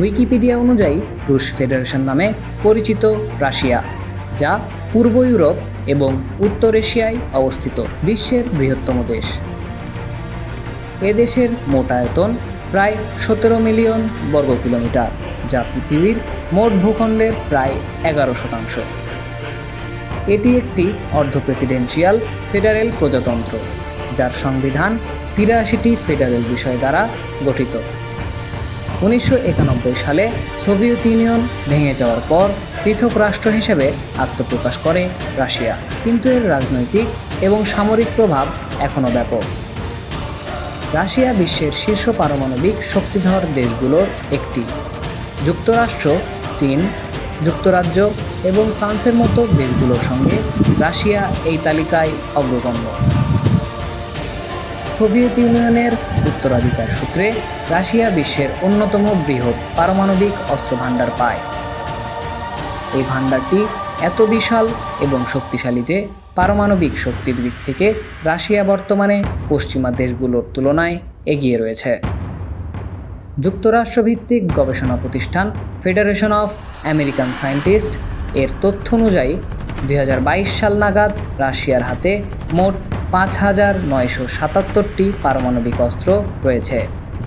Wikipedia অনুযায়ী রুশ federation নামে পরিচিত রাশিয়া, যা পূর্ব ইউরোপ এবং উত্তর এশিয়ায় অবস্থিত বিশ্বের বৃহত্তম দেশ। এ দেশের মোট আয়তন প্রায় সতেরো মিলিয়ন বর্গ কিলোমিটার, যা পৃথিবীর মোট ভূখণ্ডের প্রায় এগারো শতাংশ। এটি একটি অর্ধ প্রেসিডেন্সিয়াল ফেডারেল প্রজাতন্ত্র, যার সংবিধান তিরাশিটি ফেডারেল বিষয় দ্বারা গঠিত। উনিশশো একানব্বই সালে সোভিয়েত ইউনিয়ন ভেঙে যাওয়ার পর পৃথক রাষ্ট্র হিসেবে আত্মপ্রকাশ করে রাশিয়া। কিন্তু এর রাজনৈতিক এবং সামরিক প্রভাব এখনও ব্যাপক। রাশিয়া বিশ্বের শীর্ষ পারমাণবিক শক্তিধর দেশগুলোর একটি। যুক্তরাষ্ট্র, চীন, যুক্তরাজ্য এবং ফ্রান্সের মতো দেশগুলোর সঙ্গে রাশিয়া এই তালিকায় অগ্রগণ্য। সোভিয়েত ইউনিয়নের উত্তরাধিকার সূত্রে রাশিয়া বিশ্বের অন্যতম বৃহৎ পারমাণবিক অস্ত্র ভাণ্ডার পায়। এই ভাণ্ডারটি এত বিশাল এবং শক্তিশালী যে পারমাণবিক শক্তির দিক থেকে রাশিয়া বর্তমানে পশ্চিমা দেশগুলোর তুলনায় এগিয়ে রয়েছে। যুক্তরাষ্ট্রভিত্তিক গবেষণা প্রতিষ্ঠান ফেডারেশন অফ আমেরিকান সায়েন্টিস্ট এর তথ্য অনুযায়ী দু হাজার বাইশ সাল নাগাদ রাশিয়ার হাতে মোট পাঁচ হাজার নয়শো সাতাত্তরটি পারমাণবিক অস্ত্র রয়েছে,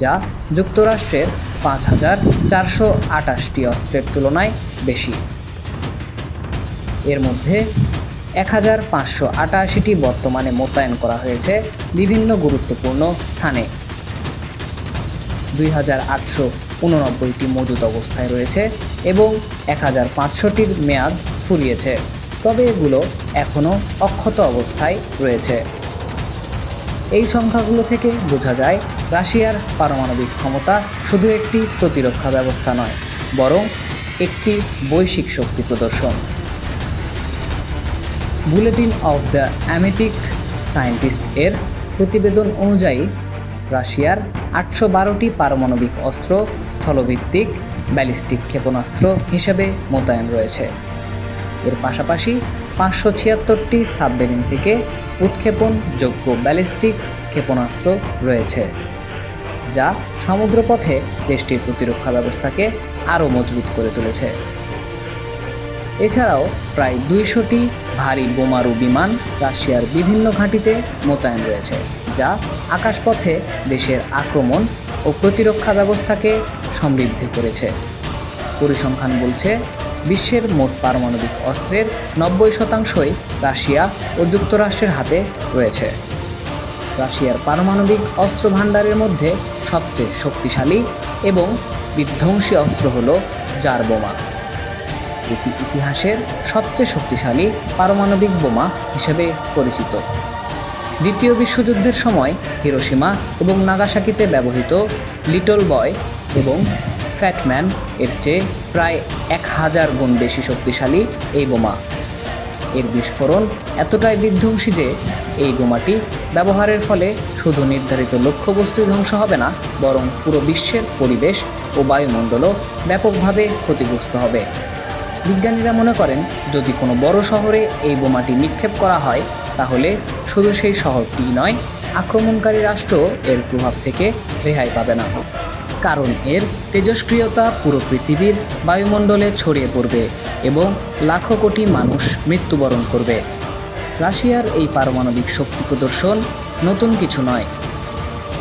যা যুক্তরাষ্ট্রের পাঁচ হাজার চারশো আটাশটি অস্ত্রের তুলনায় বেশি। এর মধ্যে এক হাজার পাঁচশো আটাশিটি বর্তমানে মোতায়েন করা হয়েছে বিভিন্ন গুরুত্বপূর্ণ স্থানে। দুই হাজার আটশো উননব্বইটি মজুত অবস্থায় রয়েছে এবং এক হাজার পাঁচশোটির মেয়াদ ফুরিয়েছে। তবে এগুলো এখনও অক্ষত অবস্থায় রয়েছে। এই সংখ্যাগুলো থেকে বোঝা যায়, রাশিয়ার পারমাণবিক ক্ষমতা শুধু একটি প্রতিরক্ষা ব্যবস্থা নয়, বরং একটি বৈশ্বিক শক্তি প্রদর্শন। বুলেটিন অফ দ্য অ্যামেটিক সায়েন্টিস্ট এর প্রতিবেদন অনুযায়ী, রাশিয়ার আটশো বারোটি পারমাণবিক অস্ত্র স্থলভিত্তিক ব্যালিস্টিক ক্ষেপণাস্ত্র হিসেবে মোতায়েন রয়েছে। এর পাশাপাশি পাঁচশো ছিয়াত্তরটি সাবমেরিন থেকে উৎক্ষেপণ যোগ্য ব্যালিস্টিক ক্ষেপণাস্ত্র রয়েছে, যা সমুদ্রপথে দেশটির প্রতিরক্ষা ব্যবস্থাকে আরও মজবুত করে তুলেছে। এছাড়াও প্রায় দুইশোটি ভারী বোমারু বিমান রাশিয়ার বিভিন্ন ঘাঁটিতে মোতায়েন রয়েছে, যা আকাশপথে দেশের আক্রমণ ও প্রতিরক্ষা ব্যবস্থাকে সমৃদ্ধি করেছে। পরিসংখ্যান বলছে বিশ্বের মোট পারমাণবিক অস্ত্রের নব্বই শতাংশই রাশিয়া ও যুক্তরাষ্ট্রের হাতে রয়েছে। রাশিয়ার পারমাণবিক অস্ত্র ভাণ্ডারের মধ্যে সবচেয়ে শক্তিশালী এবং বিধ্বংসী অস্ত্র হল জার বোমা। এটি ইতিহাসের সবচেয়ে শক্তিশালী পারমাণবিক বোমা হিসেবে পরিচিত। দ্বিতীয় বিশ্বযুদ্ধের সময় হিরোসীমা এবং নাগাসাকিতে ব্যবহৃত লিটল বয় এবং ফ্যাটম্যান এর চেয়ে প্রায় এক হাজার গুণ বেশি শক্তিশালী এই বোমা। এর বিস্ফোরণ এতটাই বিধ্বংসী যে এই বোমাটি ব্যবহারের ফলে শুধু নির্ধারিত লক্ষ্যবস্তুই ধ্বংস হবে না, বরং পুরো বিশ্বের পরিবেশ ও বায়ুমণ্ডলও ব্যাপকভাবে ক্ষতিগ্রস্ত হবে। বিজ্ঞানীরা মনে করেন, যদি কোনো বড় শহরে এই বোমাটি নিক্ষেপ করা হয়, তাহলে শুধু সেই শহরটিই নয়, আক্রমণকারী রাষ্ট্র এর প্রভাব থেকে রেহাই পাবে না। কারণ এর তেজস্ক্রিয়তা পুরো পৃথিবীর বায়ুমণ্ডলে ছড়িয়ে পড়বে এবং লাখো কোটি মানুষ মৃত্যুবরণ করবে। রাশিয়ার এই পারমাণবিক শক্তি প্রদর্শন নতুন কিছু নয়।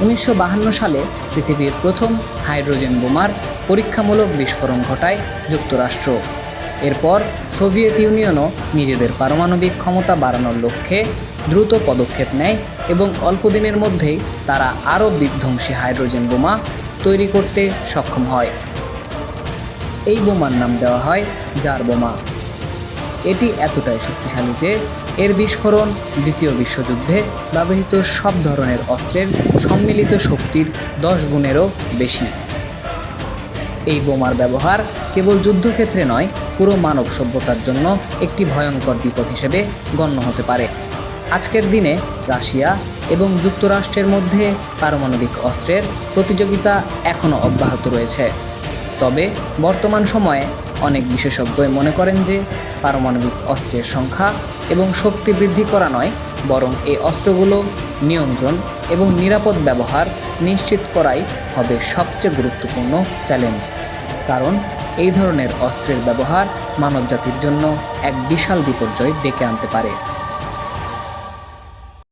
উনিশশো সালে পৃথিবীর প্রথম হাইড্রোজেন বোমার পরীক্ষামূলক বিস্ফোরণ ঘটায় যুক্তরাষ্ট্র। এরপর সোভিয়েত ইউনিয়নও নিজেদের পারমাণবিক ক্ষমতা বাড়ানোর লক্ষ্যে দ্রুত পদক্ষেপ নেয় এবং অল্পদিনের মধ্যেই তারা আরও বিধ্বংসী হাইড্রোজেন বোমা তৈরি করতে সক্ষম হয়। এই বোমার নাম দেওয়া হয় জার বোমা। এটি এতটাই শক্তিশালী যে এর বিস্ফোরণ দ্বিতীয় বিশ্বযুদ্ধে ব্যবহৃত সব ধরনের অস্ত্রের সম্মিলিত শক্তির দশ গুণেরও বেশি। এই বোমার ব্যবহার কেবল যুদ্ধক্ষেত্রে নয়, পুরো মানব সভ্যতার জন্য একটি ভয়ঙ্কর বিপদ হিসেবে গণ্য হতে পারে। আজকের দিনে রাশিয়া এবং যুক্তরাষ্ট্রের মধ্যে পারমাণবিক অস্ত্রের প্রতিযোগিতা এখনও অব্যাহত রয়েছে। তবে বর্তমান সময়ে অনেক বিশেষজ্ঞই মনে করেন যে পারমাণবিক অস্ত্রের সংখ্যা এবং শক্তি বৃদ্ধি করা নয়, বরং এই অস্ত্রগুলো নিয়ন্ত্রণ এবং নিরাপদ ব্যবহার নিশ্চিত করাই হবে সবচেয়ে গুরুত্বপূর্ণ চ্যালেঞ্জ। কারণ এই ধরনের অস্ত্রের ব্যবহার মানবজাতির জন্য এক বিশাল বিপর্যয় ডেকে আনতে পারে।